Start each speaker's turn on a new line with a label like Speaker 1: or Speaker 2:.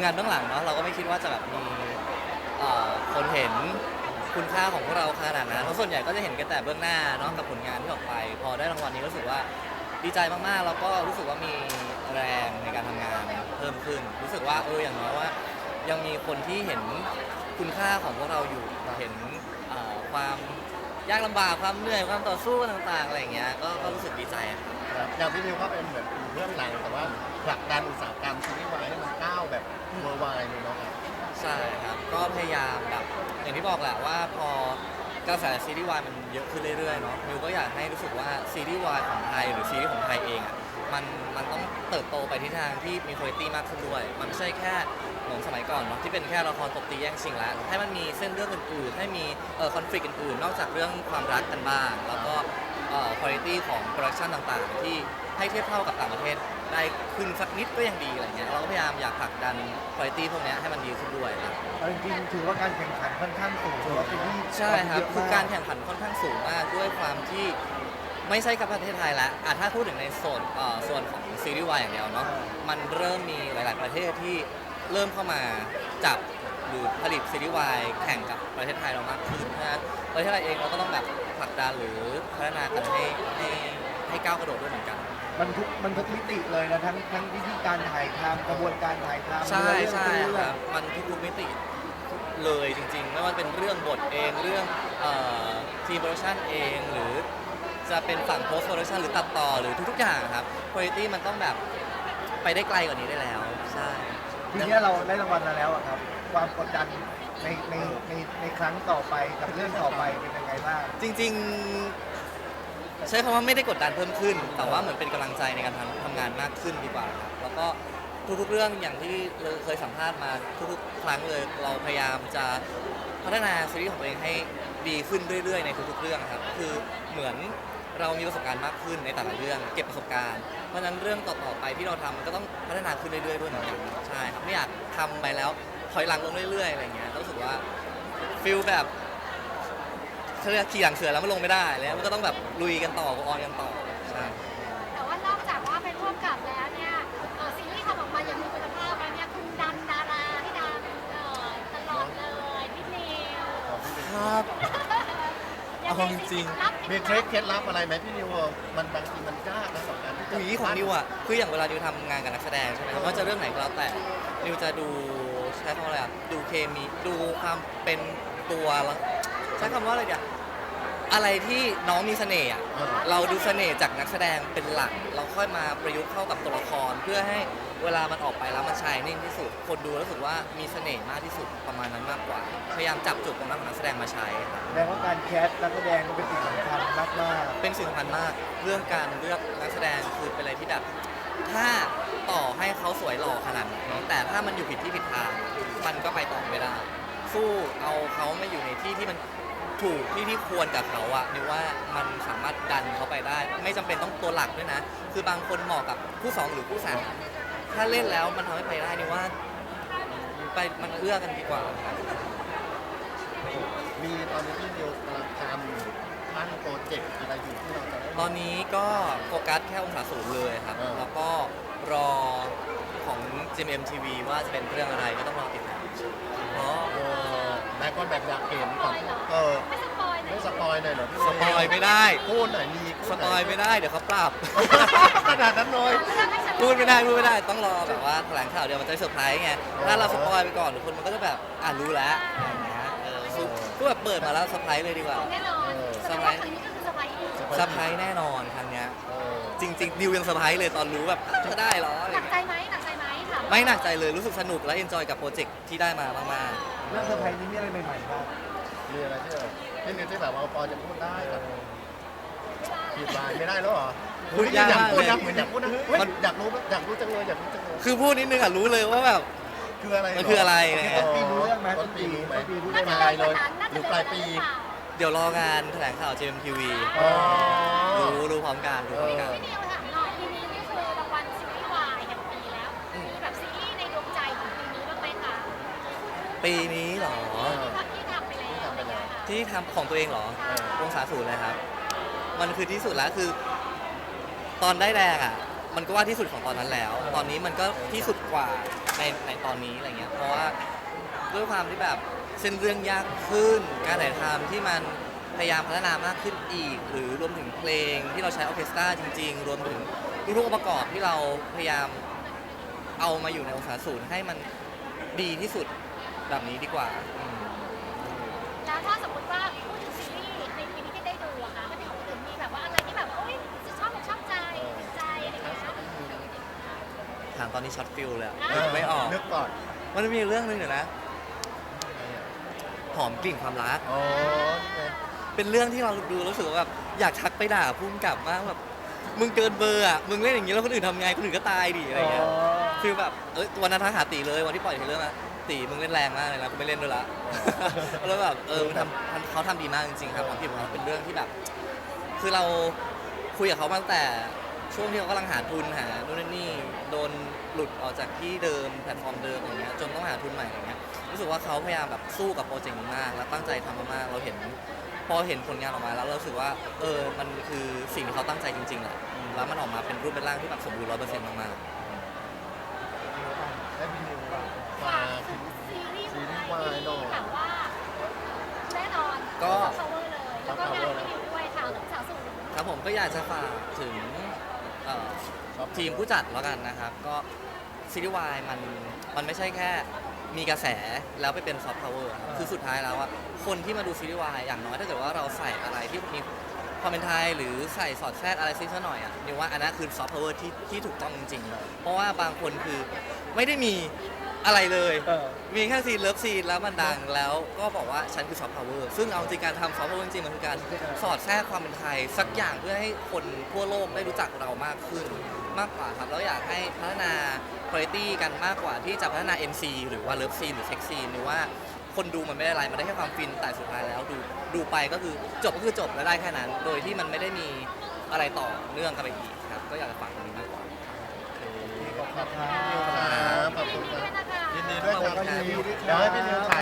Speaker 1: มงานเบื้องหลังเนาะเราก็ไม่คิดว่าจะแบบมีเอ่อคนเห็นคุณค่าของพวกเราขนาดนั้นเพราะส่วนใหญ่ก็จะเห็นกันแต่เบื้องหน้าเนาะกับผลงานที่ออกไป พอได้รางวัลนี้รู้สึกว่าดีใจมากๆแล้วก็รู้สึกว่ามีแรงในการทำงานเพิ่มขึ้น รู้สึกว่าเอออย่างน้อยว่า ยังมีคนที่เห็นคุณค่าของพวกเราอยู่เห็นเอ่อความ ยากลำบากความเหนื่อยความต่อสู้ต่างๆอะไรอย่างเงี้ยก็ก็รู้สึกดีใจครับ
Speaker 2: ครับอย่างพี่นิวก็เป็นเหมือนอยู่เบื้องหลังแต่ว่าผลักดันอุตสาหกรรมซีรีส์วายให้มันก้าวแบบเวอร์ไวเลยเนาะครับ
Speaker 1: ใช่ครับก็พยายามแบบอย่างที่บอกแหละว่าพอกระแสซีรีส์วายมันเยอะขึ้นเรื่อยๆเนาะมิวก็อยากให้รู้สึกว่าซีรีส์วายของไทยหรือซีรีส์ของไทยเองอะมันมันต้องเติบโตไปทิศทางที่มีคุณภาพมากขึ้นด้วย มันไม่ใช่แค่ เหมือนสมัยก่อนเนาะที่เป็นแค่ละครตบตีแย่งชิงแล้วให้มันมีเส้นเรื่องอื่นๆ ให้มีเอ่อคอนฟ lict อื่นๆ นอกจากเรื่องความรักกันบ้าง แล้วก็เอ่อคุณภาพของโปรดักชันต่างๆ ที่ให้เทียบเท่ากับต่างประเทศได้ขึ้นสักนิดก็ยังดีอะไรเงี้ยเราก็พยายามอยากผลักดันคุณภาพพวกเนี้ยให้มันดีขึ้นด้วยครับ
Speaker 3: เอาจริงๆถือว่าการแข่งขันค่อนข้างสูงถือว่าเป็นที่
Speaker 1: ใช่ครับ
Speaker 3: เยะ
Speaker 1: คือ
Speaker 3: ม
Speaker 1: การแข่งขันค่อนข้างสูงมากด้วยความที่ไม่ใช่กับประเทศไทยแล้วอะถ้าพูดถึงในโซนเอ่อส่วนของซีรีส์วายอย่างเดียวเนาะ มันเริ่มมีหลาย ๆ ประเทศที่ เริ่มเข้ามาจับหรือผลิตซีรีส์วายแข่งกับประเทศไทยเรามากขึ้นเพราะฉะนั้นประเทศไทยเองเราก็ต้องแบบผลักดันหรือพัฒนากันให้ให้ให้ก้าวกระโดดด้วยเหมือนกัน
Speaker 3: มันทุกมันทุกมิติเลยนะทั้งทั้งวิธีการถ่ายทำกระบวนการถ่ายทำ
Speaker 1: ใช่
Speaker 3: เนื้อเรื่อง
Speaker 1: ใช่ครับมันทุกๆมิติเลยจริงๆ ไม่ว่าเป็นเรื่องบทเองเรื่องทีมโปรดักชันเองหรือจะเป็นฝั่งโพสต์โปรดักชันหรือตัดต่อหรือทุกๆอย่างครับคุณภาพมันต้องแบบไปได้ไกลกว่านี้ได้แล้ว ใช่
Speaker 3: ทีเนี้ยเราได้รางวัลมาแล้วอะครับ ความกดดันในในในในครั้งต่อไปกับเรื่องต่อไปเป็นยังไงบ้าง
Speaker 1: จริงๆ ใช้คำว่าไม่ได้กดดันเพิ่มขึ้น แต่ว่าเหมือนเป็นกำลังใจในการทำทำงานมากขึ้นดีกว่าครับแล้วก็ทุกๆเรื่องอย่างที่เราเคยสัมภาษณ์มาทุกๆ ครั้งเลยเราพยายามจะพัฒนาซีรีส์ของตัวเองให้ดีขึ้นเรื่อยๆ ในทุกๆเรื่องครับคือเหมือนเรามีประสบการณ์มากขึ้นในแต่ละเรื่อง เก็บประสบการณ์เพราะฉะนั้นเรื่องต่อๆไปที่เราทำมันก็ต้องพัฒนาขึ้นเรื่อยๆด้วยเหมือนกันใช่ครับ ไม่อยากทำไปแล้วถอยหลังลงเรื่อยๆอะไรอย่างเงี้ยรู้สึกว่าฟิลแบบเขาเรียกขี่หลังเสือแล้วมันลงไม่ได้แล้วมันก็ต้องแบบลุยกันต่อก็ออนกันต่อใช่
Speaker 4: แต่ว่านอกจากว่าเป็นร่วมกับแล้วเนี่ยเอ่อซีรีส์ทำออกมาอย่างมีคุณภาพแล้วเนี่ยคุณดันดาราให้ดังเอ่อตลอดเลยพี่นิว
Speaker 1: ครับ
Speaker 4: ยังไง
Speaker 1: เอาจริง
Speaker 4: รับ
Speaker 2: มีเทคเคล็ดลับอะไรไหมพี่นิวมันบางทีมันยากนะสำหรับการที่จะ
Speaker 1: อุ๋ยของนิวอะคืออย่างเวลานิวทำงานกับนักแสดงใช่ไหมครับว่าจะเรื่องไหนก็แล้วแต่นิวจะดูใช้คำว่าอะไรอะดูเคมีดูความเป็นตัวละใช้คำว่าอะไรเดียว อะไรที่น้องมีเสน่ห์อะ
Speaker 2: เออ
Speaker 1: เราดูเสน่ห์จากนักแสดงเป็นหลัก เราค่อยมาประยุกต์เข้ากับตัวละคร เพื่อให้เวลามันออกไปแล้วมันชายนิ่งที่สุด คนดูรู้สึกว่ามีเสน่ห์มากที่สุดประมาณนั้นมากกว่า พยายามจับจุดตรงนั้นของนักแสดงมาใช้ครับ
Speaker 3: แสดงว่าการแคสนักแสดงก็เป็นสิ่งสำคัญมากมาก
Speaker 1: เป็นสิ่งสำคัญมากเรื่องการเลือกนักแสดงคือเป็นอะไรที่แบบถ้าต่อให้เขาสวยหล่อขนาดไหนแต่ถ้ามันอยู่ผิดที่ผิดทางมันก็ไปต่อไม่ได้ สู้เอาเขามาอยู่ในที่ที่มัน ถูกที่ที่ควรกับเขาอะนี่ว่ามันสามารถดันเขาไปได้ ไม่จำเป็นต้องตัวหลักด้วยนะ คือบางคนเหมาะกับผู้สองหรือผู้สามถ้าเล่นแล้วมันทำให้ไปได้นี่ว่า ไปมันเอื้อกันดีกว่าครับ
Speaker 2: มีตอนนี้พี่นิวกำลังทำตั้งโปรเจกต์อะไรอยู่ที่เราจะได้
Speaker 1: ตอนนี้ก็โฟกัสแค่องศาศูนย์เลยครับ
Speaker 2: เออ
Speaker 1: แล้วก็รอของ GMMTV ว่าจะเป็นเรื่องอะไรก็ต้องรอติดตามเพราะ
Speaker 2: เอ อแม่ก็แบบอยากเห็นของเออ
Speaker 4: ไม่สปอยหน่
Speaker 2: ไม่
Speaker 4: อย
Speaker 2: สปอยหน่อยเหรอพี่
Speaker 1: สปอยไม่ได้
Speaker 2: พูดหน่อยมี
Speaker 1: สปอยไม่ได้เดี๋ยวเขาปรับ
Speaker 2: ขนาดนั้นเลย
Speaker 4: เรื่องให้ฉัน
Speaker 1: พูดไม่ได้พูดไม่ได้ต้องรอแบบว่าแถลงข่าวเดียวมันจะเซอร์ไพรส์ไงถ้าเราสปอยไปก่อนทุกคนมันก็จะแบบอ่ารู้แล้วอะไรอย่างเงี้ยเออสู้ก็แบบเปิดมาแล้วเซอร์ไพรส์เลยดีกว่า
Speaker 4: แน่นอนแสดงว่าครั้งนี้ก็คือสบายอีก
Speaker 1: เซอร์ไพรส์แน่นอนครั้งเนี้ย
Speaker 2: เออ
Speaker 1: จริงๆดิวยังเซอร์ไพรส์เลยตอนรู้แบบจะได้เหรออะไร
Speaker 4: หนัก
Speaker 1: เงี้ย
Speaker 4: ใจไหมหนักใจไหมถาม
Speaker 1: ไม่หนักใจเลยรู้สึกสนุกและเอนจอยกับโปรเจกต์ที่ได้มามากๆ
Speaker 3: ๆเรื่องเซอร์ไพรส์นี้มีอะไรใหม่ๆบ้าง
Speaker 2: มีอะไรที่เออพี่นิวที่แบบว่าพอจะพูดได้แบบผิดลายไม่ได้แล้วเหรอ
Speaker 1: พูดยาก
Speaker 2: อยากพูด
Speaker 1: เล
Speaker 2: นะ
Speaker 1: ย
Speaker 2: เหมือนอยากพูดนะเฮ้ยอยากรู้อยากรู้จังเลยอยากรู้จังเลย
Speaker 1: คือพูดนิดนึงอะรู้เลยว่าแบบ
Speaker 2: คืออะไรเห
Speaker 1: มันคืออะไรไง
Speaker 3: ต้นปีรู้เรื่องไหม
Speaker 2: ต้นปีรู้ไหม
Speaker 3: ต้นปีรู้
Speaker 2: ไม่
Speaker 3: เรื่อง
Speaker 2: ป
Speaker 3: ไหม
Speaker 2: ลายเลยหรือปลายปี
Speaker 1: เดี๋ยวรองานแถลงข่าว JMTV
Speaker 2: อ๋อ
Speaker 1: รู้รู้พร้อมกันรู้พร้อมกัน
Speaker 4: พี่นิวถามหน่อยปีนี้นี่คือรางวัลซีรีส์วายแห่งปีแล้ว มีแบบซีรีส์ในดวงใจของปีนี้บ้างไหมคะ
Speaker 1: ปีนี้เหรอ
Speaker 4: ที่ทำไปแล้วอะไรอย่างเงี้ยค่ะ
Speaker 1: ที่ทำของตัวเองเหรอ
Speaker 4: ใช่
Speaker 1: วงศาศูนย์เลยครับ มันคือที่สุดแล้วคือ ตอนได้แดงอะ มันก็ว่าที่สุดของตอนนั้นแล้ว ตอนนี้มันก็ที่สุดกว่าในในตอนนี้อะไรเงี้ย เพราะว่าด้วยความที่แบบเส้นเรื่องยากขึ้น การถ่ายทำที่มันพยายามพัฒนามากขึ้นอีก หรือรวมถึงเพลงที่เราใช้ออร์เคสตราจริง ๆ รวมถึงทุกๆองค์ประกอบที่เราพยายามเอามาอยู่ในองศาศูนย์ให้มันดีที่สุด แบบนี้ดีกว่าอืม
Speaker 4: แล้วถ้าสมมติว่าพูดถึงซีรีส์ในปีนี้ที่ได้ดูอะค่ะถ้าเป็นของคนอื่นมีแบบว่าอะไรที่แบบว่าโอ๊ยชอบอกชอบใจติดใจอะไรอย่างเงี้ย
Speaker 1: ถามตอนนี้ช็อตฟิลเลยอะ
Speaker 4: อ่า
Speaker 1: ไม่ออก
Speaker 2: นึกก่อน
Speaker 1: มันมีเรื่องหนึงเดี๋ยวนะ หอมกลิ่นความรัก
Speaker 2: อ๋อนี่ไง
Speaker 1: เป็นเรื่องที่เราดูรู้สึกว่าแบบอยากทักไปด่าพุ่มกลับมากแบบมึงเกินเบอร์อะมึงเล่นอย่างนี้แล้วคนอื่นทำไงคนอื่นก็ตายดิอะไรเงี้ยคือแบบเอ้ยวันนั้นทักหาตีเลยวันที่ปล่อยเทรลเลอร์มา ตีมึงเล่นแรงมากเลยนะกูไม่เล่นด้วยละ แล้วแบบเออมึงทำทำเขาทำดีมากจริงๆครับความคิดของเขาเป็นเรื่องที่แบบ คือเราคุยกับเขามาตั้งแต่ช่วงที่เขากำลังหาทุนหานู่นนนนี่โดนหลุดออกจากที่เดิมแพลตฟอร์มเดิมอย่างเงี้ยจนต้องหาทุนใหม่อย่างเงี้ยรู้สึกว่าเขาพยายามแบบสู้กับโปรเจกต์นี้มาก และตั้งใจทำมากๆเราเห็น พอเห็นผลงานออกมาแล้วเรารู้สึกว่าเออมันคือสิ่งที่เขาตั้งใจจริงๆแหละแล้วมันออกมาเป็นรูปเป็นร่างที่แบบสมบูรณ์ร้อยเปอร์เซ็นต์มาก
Speaker 2: ได้พี่นิว
Speaker 4: ฝา
Speaker 2: ฝาก
Speaker 4: ถึงซีรีส์
Speaker 2: ซีรีส์
Speaker 4: วาย
Speaker 2: หน่อย
Speaker 4: ที่แบบว่าแน่นอน power เลย แล้วก็งานที่ดีด้วยค่ะสาวสูง
Speaker 1: ครับผมก็อยากจะฝากถึงเอ่อทีมผู้จัดแล้วกันนะครับ ก็ซีรีส์วายมันมันไม่ใช่แค่มีกระแสแล้วไปเป็นซอฟต์พาวเวอร์ครับคือสุดท้ายแล้วอะคนที่มาดูซีรีส์วายอย่างน้อยถ้าเกิดว่าเราใส่อะไรที่มี ความเป็นไทยหรือใส่สอดแทรกอะไรซิสักหน่อยอะนี่ว่าอันนั้นคือซอฟต์พาวเวอร์ที่ที่ถูกต้องจริงๆ เพราะว่าบางคนคือไม่ได้มีอะไรเลย
Speaker 3: เออ
Speaker 1: มีแค่ซีนเลิฟซีนแล้วมันดังแล้วก็บอกว่าฉันคือซอฟต์พาวเวอร์ซึ่งเอาจริงการทำซอฟต์พาวเวอร์จริงๆมันคือการสอดแทรกความเป็นไทย สักอย่างเพื่อให้คนทั่วโลกได้รู้จักเรามากขึ้นมากกว่าครับแล้วอยากให้พัฒนาคุณภาพกันมากกว่าที่จะพัฒนา NC หรือว่าเลิฟซีนหรือเซ็กซีนหรือว่า คนดูมันไม่ได้อะไรมันได้แค่ความฟินแต่สุดท้ายแล้วดูดูไปก็คือจบก็คือจบแล้วได้แค่นั้น โดยที่มันไม่ได้มีอะไรต่อเนื่องกันไปอีกครับก็อยากจะฝากตรงนี้มากกว่า
Speaker 2: ขอบคุณครับขอบคุณครับ
Speaker 4: ยินดีด้วยนะคะ
Speaker 2: ยินดีด้วยครับ
Speaker 3: ยินดีด้วยครับ
Speaker 2: เดี๋ยวให้พี่นิว